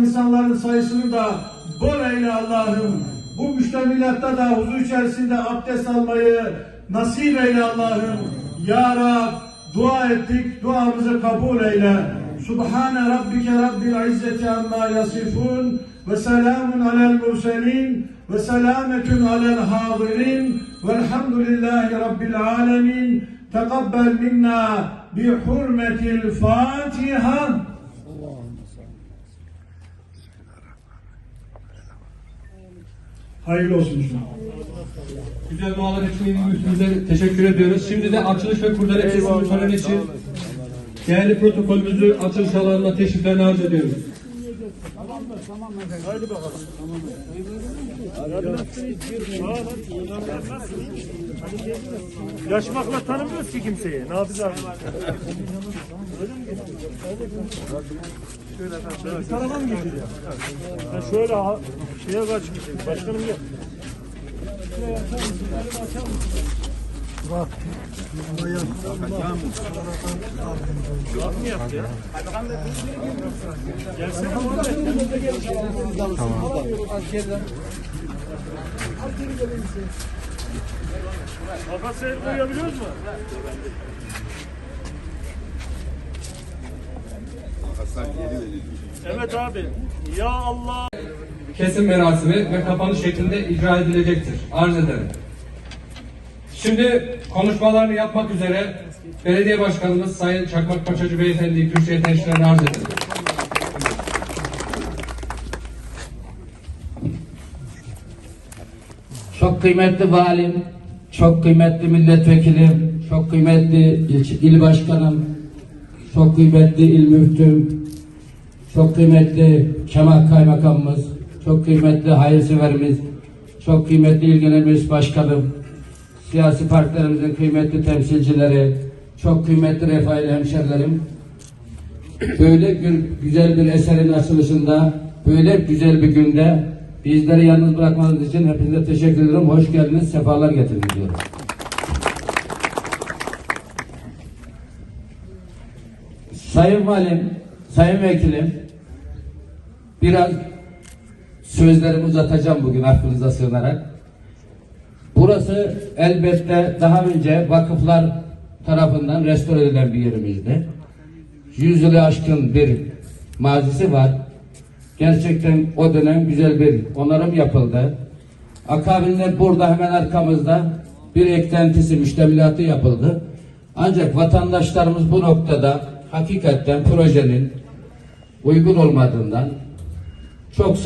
insanların sayısını da bol eyle Allah'ım. Bu müştemilatta da huzur içerisinde abdest almayı nasip eyle Allah'ım. Ya Rab dua ettik, duamızı kabul eyle. Subhane rabbike rabbil izzeti amma yasifun ve selamun alel murselin ve selametun alel hadirin velhamdülillahi rabbil alemin. Tekabbel minna bi hurmetil Fatiha. Hayırlı olsun inşallah. Güzel dualar için müftümüze teşekkür ediyoruz. Şimdi de açılış ve kurdele kesim töreni için değerli protokolümüzü açılış alanına teşriflerini arz ediyoruz. Yaşmakla tanımıyoruz ki kimseyi. Ne yapacağız? Şöyle bir tarafa mı geçeceğim? Ha şöyle şeye kaçmışım. Başkanım yok. Bak mı yaptı ya? Gelsene Muhammed. Kafa seyir koyabiliyoruz mu? Evet abi. Ya Allah. Kesim merasimi ve kapanış şeklinde icra edilecektir. Arz ederim. Şimdi konuşmalarını yapmak üzere Belediye Başkanımız Sayın Çakmak Paçacı Beyefendi'yi kürsüye teşriflerini arz ederim. Çok kıymetli valim, çok kıymetli milletvekilim, çok kıymetli il, il başkanım, çok kıymetli il müftüm, çok kıymetli Kemal Kaymakamımız, çok kıymetli hayırseverimiz, çok kıymetli il genel başkanım, siyasi partilerimizin kıymetli temsilcileri, çok kıymetli refaili hemşerilerim, böyle bir güzel bir eserin açılışında, böyle güzel bir günde bizleri yalnız bırakmanız için hepinize teşekkür ederim. Hoş geldiniz, sefalar getirdiniz diyorum. Sayın Valim, Sayın Vekilim, biraz sözlerimi uzatacağım bugün affınıza sığınarak. Burası elbette daha önce vakıflar tarafından restore edilen bir yerimizdi. Yüz yılı aşkın bir mazisi var. Gerçekten o dönem güzel bir onarım yapıldı. Akabinde burada hemen arkamızda bir eklentisi müştemilatı yapıldı. Ancak vatandaşlarımız bu noktada hakikaten projenin uygun olmadığından çok